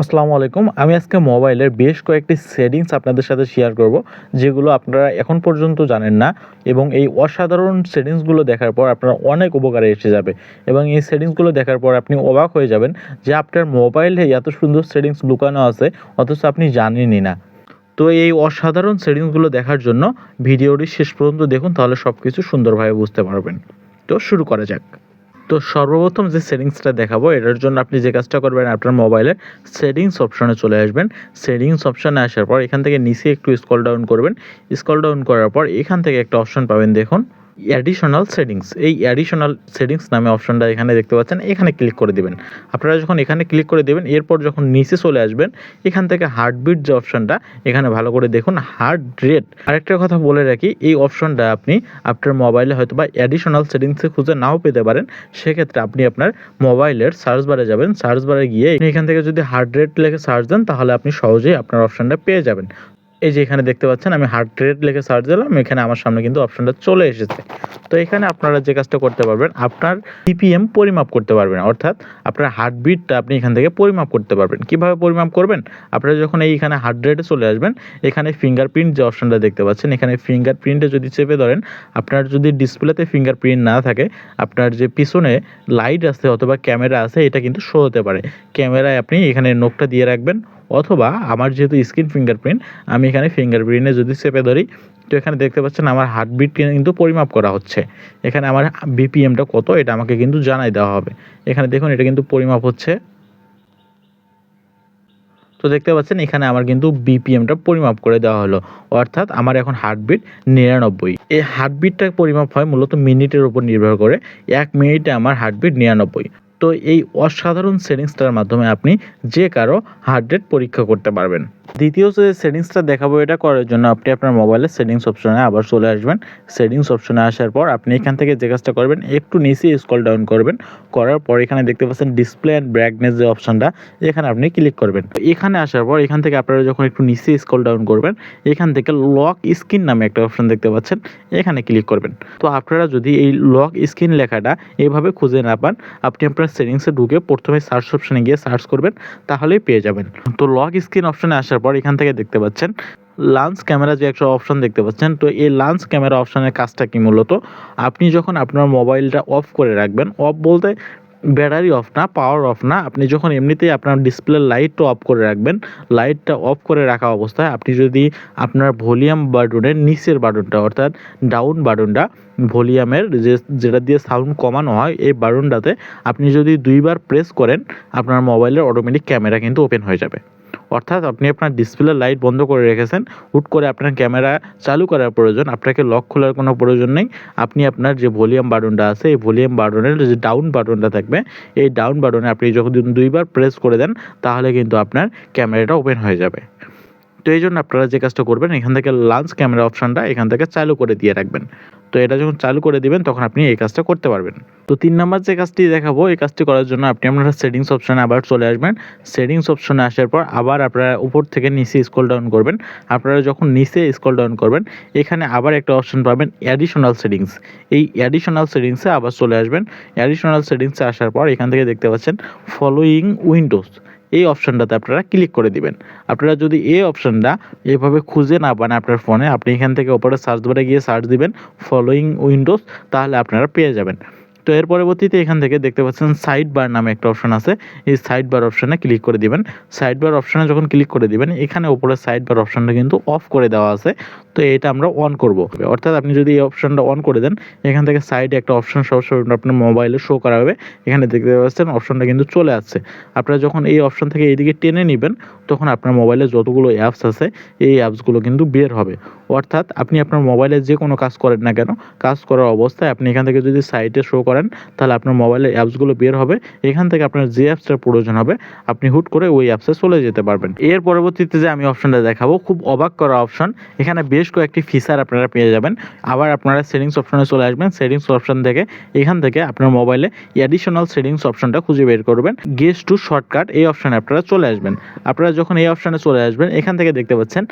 আসসালামু আলাইকুম। আমি আজকে মোবাইলের বেশ কয়েকটি সেটিংস আপনাদের সাথে শেয়ার করব, যেগুলো আপনারা এখন পর্যন্ত জানেন না এবং এই অসাধারণ সেটিংসগুলো দেখার পর আপনার অনেক উপকারে এসে যাবে এবং এই সেটিংসগুলো দেখার পর আপনি অবাক হয়ে যাবেন যে আপনার মোবাইলে এত সুন্দর সেটিংস লুকানো আছে, অথচ আপনি জানেনই না। তো এই অসাধারণ সেটিংসগুলো দেখার জন্য ভিডিওটি শেষ পর্যন্ত দেখুন, তাহলে সব কিছু সুন্দরভাবে বুঝতে পারবেন। তো শুরু করা যাক। তো সর্বপ্রথম যে সেটিংসটা দেখাবো, এটার জন্য আপনি যে কাজটা করবেন আপনার মোবাইলের সেটিংস অপশনে চলে আসবেন। সেটিংস অপশনে আসার পর এখান থেকে নিচে একটু স্কল ডাউন করবেন। স্কল ডাউন করার পর এখান থেকে একটা অপশন পাবেন দেখুন। অ্যাডিশনাল সেটিংস এই অ্যাডিশনাল সেটিংস নামে অপশনটা এখানে দেখতে পাচ্ছেন, এখানে ক্লিক করে দিবেন। আপনারা যখন এখানে ক্লিক করে দেবেন, এরপর যখন নিচে চলে আসবেন, এখান থেকে হার্টবিট যে অপশনটা এখানে ভালো করে দেখুন হার্ট রেট আরেকটা কথা বলে রাখি, এই অপশনটা আপনি আপনার মোবাইলে হয়তো বা অ্যাডিশনাল সেটিংসে খুঁজে নাও পেতে পারেন। সেক্ষেত্রে আপনি আপনার মোবাইলের সার্চ বারে যাবেন সার্চ বারে গিয়ে এখান থেকে যদি হার্ট রেট লেখে সার্চ দেন, তাহলে আপনি সহজেই আপনার অপশনটা পেয়ে যাবেন। এই যে এখানে দেখতে পাচ্ছেন, আমি হার্ট রেট লিখে সার্চ দিলাম, এখানে আমার সামনে কিন্তু অপশনটা চলে এসেছে। তো এখানে আপনারা যে কাজটা করতে পারবেন, আপনার বিপিএম পরিমাপ করতে পারবেন, অর্থাৎ আপনার হার্টবিটটা আপনি এখান থেকে পরিমাপ করতে পারবেন। কীভাবে পরিমাপ করবেন? আপনারা যখন এইখানে হার্ট রেটে চলে আসবেন, এখানে ফিঙ্গারপ্রিন্ট যে অপশনটা দেখতে পাচ্ছেন, এখানে ফিঙ্গারপ্রিন্টে যদি চেপে ধরেন, আপনার যদি ডিসপ্লেতে ফিঙ্গারপ্রিন্ট না থাকে, আপনার যে পিছনে লাইট আছে অথবা ক্যামেরা আছে, এটা কিন্তু শো হতে পারে। ক্যামেরায় আপনি এখানে নোকটা দিয়ে রাখবেন অথবা আমার যেহেতু স্ক্রিন ফিঙ্গারপ্রিন্ট আমি এখানে ফিঙ্গারপ্রিন্টে যদি চেপে ধরি, তো এখানে দেখতে পাচ্ছেন আমার হার্টবিট কিন্তু পরিমাপ করা হচ্ছে। এখানে আমার বিপিএমটা কত, এটা আমাকে কিন্তু জানাই দেওয়া হবে। এখানে দেখুন, এটা কিন্তু পরিমাপ হচ্ছে। তো দেখতে পাচ্ছেন, এখানে আমার কিন্তু বিপিএমটা পরিমাপ করে দেওয়া হলো। অর্থাৎ আমার এখন হার্টবিট নিরানব্বই। এই হার্টবিটটা পরিমাপ হয় মূলত মিনিটের উপর নির্ভর করে, এক মিনিটে আমার হার্টবিট নিরানব্বই। তো এই অসাধারণ সেটিংসটার মাধ্যমে আপনি যে কারও হার্ট রেট পরীক্ষা করতে পারবেন। দ্বিতীয় যে সেটিংসটা দেখাবো এটা করার জন্য আপনি আপনার মোবাইলের সেটিংস অপশনে আবার চলে আসবেন। সেটিংস অপশনে আসার পর আপনি এখান থেকে যে কাজটা করবেন, একটু নিচে স্ক্রল ডাউন করবেন। করার পর এখানে দেখতে পাচ্ছেন ডিসপ্লে অ্যান্ড ব্রাইটনেস যে অপশনটা এখানে আপনি ক্লিক করবেন। এখানে আসার পর এখান থেকে আপনারা যখন একটু নিচে স্ক্রল ডাউন করবেন, এখান থেকে লক স্ক্রিন নামে একটা অপশন দেখতে পাচ্ছেন, এখানে ক্লিক করবেন। তো আপনারা যদি এই লক স্ক্রিন লেখাটা এভাবে খুঁজে না পান, আপনি আপনার সেটিংসে ঢুকে প্রথমে সার্চ অপশনে গিয়ে সার্চ করবেন, তাহলেই পেয়ে যাবেন। তো লক স্ক্রিন অপশানে আসার পর এখান থেকে দেখতে পাচ্ছেন লান্স ক্যামেরা যে একটা অপশন দেখতে পাচ্ছেন, তো এই লান্স ক্যামেরা অপশনের কাজটা কি মূলত? আপনি যখন আপনার মোবাইলটা অফ করে রাখবেন অফ বলতে ব্যাটারি অফ না পাওয়ার অফ না, আপনি যখন এমনিতেই আপনার ডিসপ্লে লাইটটা অফ করে রাখবেন লাইটটা অফ করে রাখা অবস্থায় আপনি যদি আপনার ভলিউম বাটনের নিচের বাটনটা অর্থাৎ ডাউন বাটনটা ভলিউমের যে, যেটা দিয়ে সাউন্ড কমানো হয়, এই বাটনটাতে আপনি যদি দুইবার প্রেস করেন, আপনার মোবাইলের অটোমেটিক ক্যামেরা কিন্তু ওপেন হয়ে যাবে। অর্থাৎ আপনি আপনার ডিসপ্লে লাইট বন্ধ করে রেখেছেন, হুট করে আপনার ক্যামেরা চালু করার প্রয়োজন, আপনাকে লক খোলার কোনো প্রয়োজন নেই। আপনি আপনার যে ভলিউম বাটনটা আছে, এই ভলিউম বাটনের যে ডাউন বাটনটা থাকবে, এই ডাউন বাটনে আপনি যখন দুইবার প্রেস করে দেন, তাহলে কিন্তু আপনার ক্যামেরাটা ওপেন হয়ে যাবে। তো এই জন্য আপনারা যে কাজটা করবেন, এখান থেকে লাঞ্চ ক্যামেরা অপশানটা এখান থেকে চালু করে দিয়ে রাখবেন। তো এটা যখন চালু করে দিবেন, তখন আপনি এই কাজটা করতে পারবেন। তো তিন নাম্বার যে কাজটি দেখাবো, এই কাজটি করার জন্য আপনি আপনার সেটিংস অপশানে আবার চলে আসবেন। সেটিংস অপশানে আসার পর আবার আপনারা উপর থেকে নিচে স্ক্রল ডাউন করবেন। আপনারা যখন নিচে স্ক্রল ডাউন করবেন, এখানে আবার একটা অপশন পাবেন অ্যাডিশনাল সেটিংস এই অ্যাডিশনাল সেটিংসে আবার চলে আসবেন। অ্যাডিশনাল সেটিংসে আসার পর এখান থেকে দেখতে পাচ্ছেন ফলোয়িং উইন্ডোজ এই অপশানটাতে আপনারা ক্লিক করে দিবেন। আপনারা যদি এই অপশানটা এভাবে খুঁজে না পান আপনার ফোনে, আপনি এখান থেকে ওপরে সার্চ বারে গিয়ে সার্চ দিবেন, ফলোয়িং উইন্ডোজ তাহলে আপনারা পেয়ে যাবেন। তো এর পরবর্তীতে এখান থেকে দেখতে পাচ্ছেন সাইড বার নামে একটা অপশন আছে। এই সাইড বার অপশানে ক্লিক করে দিবেন। সাইড বার অপশানে যখন ক্লিক করে দিবেন, এখানে উপরে সাইড বার অপশানটা কিন্তু অফ করে দেওয়া আছে। তো এটা আমরা অন করব। অর্থাৎ আপনি যদি এই অপশানটা অন করে দেন, এখান থেকে সাইডে একটা অপশন সবসময় আপনার মোবাইলে শো করা হবে। এখানে দেখতে পাচ্ছেন অপশনটা কিন্তু চলে আসছে। আপনারা যখন এই অপশন থেকে এইদিকে টেনে নেবেন, তখন আপনার মোবাইলে যতগুলো অ্যাপস আছে, এই অ্যাপসগুলো কিন্তু বের হবে। অর্থাৎ আপনি আপনার মোবাইলে যে কোনো কাজ করেন না কেন, কাজ করার অবস্থায় আপনি এখান থেকে যদি সাইটে শো করেন তাহলে আপনার মোবাইলের অ্যাপসগুলো বের হবে। এখান থেকে আপনার যে অ্যাপসটার প্রয়োজন হবে, আপনি হুট করে ওই অ্যাপসে চলে যেতে পারবেন। এর পরবর্তীতে যে আমি অপশনটা দেখাবো, খুব অবাক করা অপশন এখানে বেশ কয়েকটি ফিচার আপনারা পেয়ে যাবেন। আবার আপনারা সেটিংস অপশনে চলে আসবেন। সেটিংস অপশন থেকে, এখান থেকে আপনার মোবাইলে অ্যাডিশনাল সেটিংস অপশনটা খুঁজে বের করবেন। গেস টু শর্টকাট এই অপশানে আপনারা চলে আসবেন। আপনারা যখন এই অপশানে চলে আসবেন, এখান থেকে দেখতে পাচ্ছেন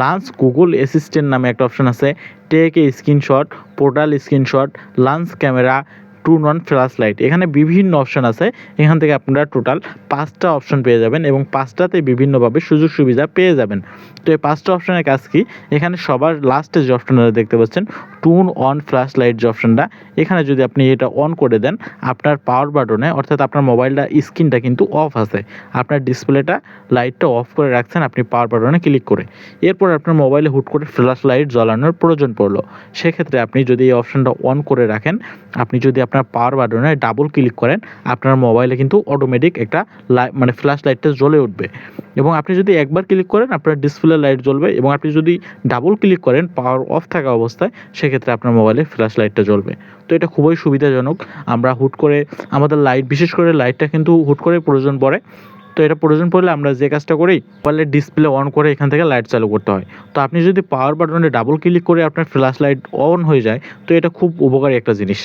লাঞ্চ গুগল অ্যাসিস্ট্যান্ট নামে একটা অপশন আছে। Take a screenshot portal screenshot launch camera two on flash light এখানে বিভিন্ন অপশন আছে। এখান থেকে আপনারা টোটাল পাঁচটা অপশন পেয়ে যাবেন এবং পাঁচটাতে বিভিন্নভাবে সুযোগ সুবিধা পেয়ে যাবেন। তো এই পাঁচটা অপশনের কাজ কি? এখানে সবার লাস্টে যে অপশনটা দেখতে পাচ্ছেন টুন অন ফ্ল্যাশ লাইট যে অপশনটা এখানে যদি আপনি এটা অন করে দেন, আপনার পাওয়ার বাটনে অর্থাৎ আপনার মোবাইলটা স্ক্রিনটা কিন্তু অফ আছে। আপনার ডিসপ্লেটা লাইটটা অফ করে রাখছেন আপনি পাওয়ার বাটনে ক্লিক করে। এরপর আপনার মোবাইলে হুট করে ফ্ল্যাশ লাইট জ্বালানোর প্রয়োজন পড়ল। সেক্ষেত্রে আপনি যদি এই অপশনটা অন করে রাখেন, আপনি যদি আপনার পাওয়ার বাটনে ডাবল ক্লিক করেন, আপনার মোবাইলে কিন্তু অটোমেটিক একটা লাইট মানে ফ্ল্যাশ লাইটটা জ্বলে উঠবে। এবং আপনি যদি একবার ক্লিক করেন, আপনার ডিসপ্লে লাইট জ্বলবে এবং আপনি যদি ডাবল ক্লিক করেন পাওয়ার অফ থাকা অবস্থায়, সেক্ষেত্রে আপনার মোবাইলে ফ্ল্যাশ লাইটটা জ্বলবে। তো এটা খুবই সুবিধাজনক। আমরা হুট করে, আমাদের লাইট বিশেষ করে লাইটটা কিন্তু হুট করে প্রয়োজন পড়ে। তো এটা প্রয়োজন পড়লে আমরা যে কাজটা করি মোবাইলের ডিসপ্লে অন করে এখান থেকে লাইট চালু করতে হয়। তো আপনি যদি পাওয়ার বাটনে ডাবল ক্লিক করে আপনার ফ্ল্যাশ লাইট অন হয়ে যায়, তো এটা খুব উপকারী একটা জিনিস।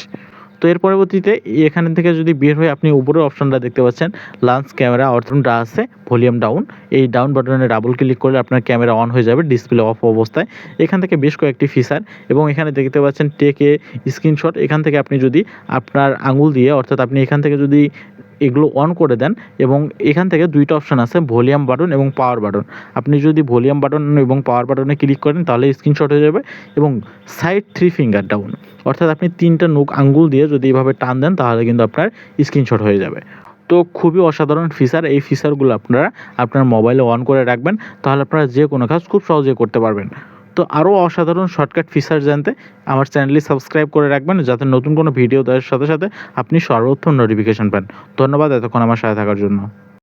তো এর পরবর্তীতে এখান থেকে যদি বের হয়ে আপনি উপরের অপশনটা দেখতে পাচ্ছেন লাঞ্চ ক্যামেরা অর্থনটা আছে ভলিউম ডাউন এই ডাউন বাটনে ডাবল ক্লিক করলে আপনার ক্যামেরা অন হয়ে যাবে ডিসপ্লে অফ অবস্থায়। এখান থেকে বেশ কয়েকটি ফিচার এবং এখানে দেখতে পাচ্ছেন টেকে স্ক্রিনশট এখান থেকে আপনি যদি আপনার আঙুল দিয়ে, অর্থাৎ আপনি এখান থেকে যদি এগুলো অন করে দেন এবং এখান থেকে দুইটা অপশন আছে ভলিউম বাটন এবং পাওয়ার বাটন আপনি যদি ভলিউম বাটন এবং পাওয়ার বাটনে ক্লিক করেন, তাহলে স্ক্রিনশট হয়ে যাবে এবং সাইড থ্রি ফিঙ্গার ডাউন অর্থাৎ আপনি তিনটা নোক আঙ্গুল দিয়ে যদি এভাবে টান দেন, তাহলে কিন্তু আপনার স্ক্রিনশট হয়ে যাবে। তো খুবই অসাধারণ ফিচার এই ফিচারগুলো আপনারা আপনার মোবাইলে অন করে রাখবেন, তাহলে আপনারা যে কোনো কাজ খুব সহজে করতে পারবেন। তো আরও অসাধারণ শর্টকাট ফিচার জানতে আমার চ্যানেলটি সাবস্ক্রাইব করে রাখবেন, যাতে নতুন কোনো ভিডিও দেওয়ার সাথে সাথে আপনি সর্বোত্তম নোটিফিকেশন পান। ধন্যবাদ এতক্ষণ আমার সাথে থাকার জন্য।